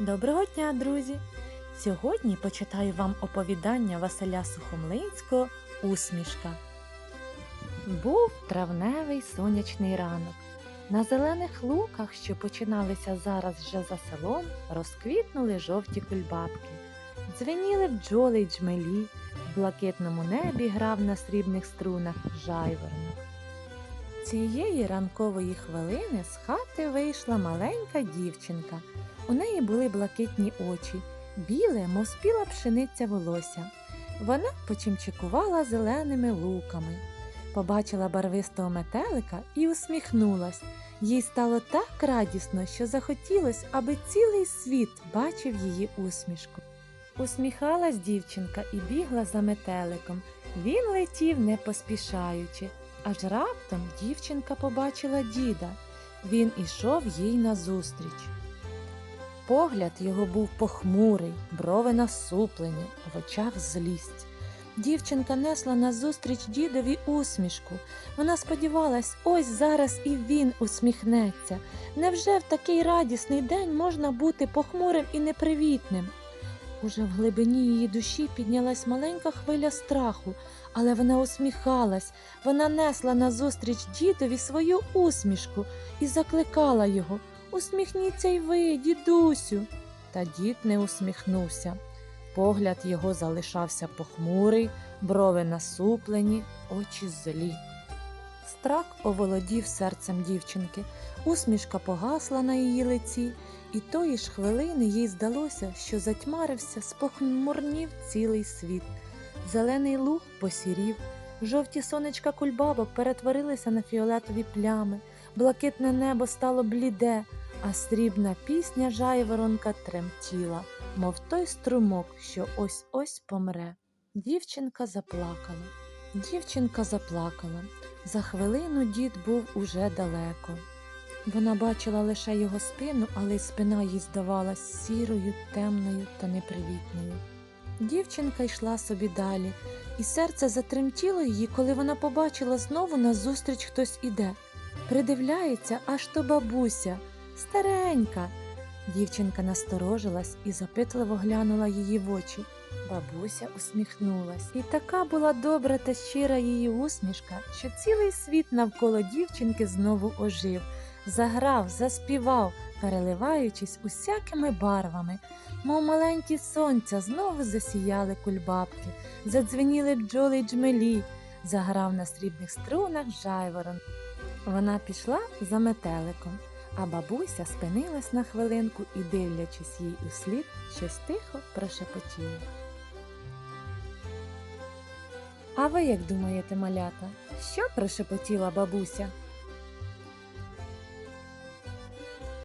Доброго дня, друзі! Сьогодні почитаю вам оповідання Василя Сухомлинського Усмішка. Був травневий сонячний ранок. На зелених луках, що починалися зараз вже за селом, розквітнули жовті кульбабки. Дзвеніли бджоли й джмелі, в блакитному небі грав на срібних струнах жайворонок. Цієї ранкової хвилини з хати вийшла маленька дівчинка. У неї були блакитні очі, біле, мов спіла пшениця волосся. Вона почимчикувала зеленими луками. Побачила барвистого метелика і усміхнулась. Їй стало так радісно, що захотілось, аби цілий світ бачив її усмішку. Усміхалась дівчинка і бігла за метеликом. Він летів не поспішаючи. Аж раптом дівчинка побачила діда. Він ішов їй назустріч. Погляд його був похмурий, брови насуплені, в очах злість. Дівчинка несла назустріч дідові усмішку. Вона сподівалась, ось зараз і він усміхнеться. Невже в такий радісний день можна бути похмурим і непривітним? Уже в глибині її душі піднялась маленька хвиля страху, але вона усміхалась, вона несла назустріч дідові свою усмішку і закликала його. Усміхніться й ви, дідусю. Та дід не усміхнувся. Погляд його залишався похмурий, брови насуплені, очі злі. Страх оволодів серцем дівчинки, усмішка погасла на її лиці, і тої ж хвилини їй здалося, що затьмарився, спохмурнів цілий світ. Зелений луг посірів, жовті сонечка кульбабок перетворилися на фіолетові плями, блакитне небо стало бліде, а срібна пісня жайворонка тремтіла, мов той струмок, що ось ось помре. Дівчинка заплакала. Дівчинка заплакала. За хвилину дід був уже далеко. Вона бачила лише його спину, але спина їй здавалась сірою, темною та непривітною. Дівчинка йшла собі далі, і серце затремтіло її, коли вона побачила знову назустріч хтось іде. Придивляється, аж то бабуся, старенька. Дівчинка насторожилась і запитливо глянула її в очі. Бабуся усміхнулась, і така була добра та щира її усмішка, що цілий світ навколо дівчинки знову ожив, заграв, заспівав, переливаючись усякими барвами, мов маленькі сонця знову засіяли кульбабки, задзвеніли бджоли й джмелі, заграв на срібних струнах жайворон. Вона пішла за метеликом, а бабуся спинилась на хвилинку і, дивлячись їй услід, щось тихо прошепотіла. А ви як думаєте, малята, що прошепотіла бабуся?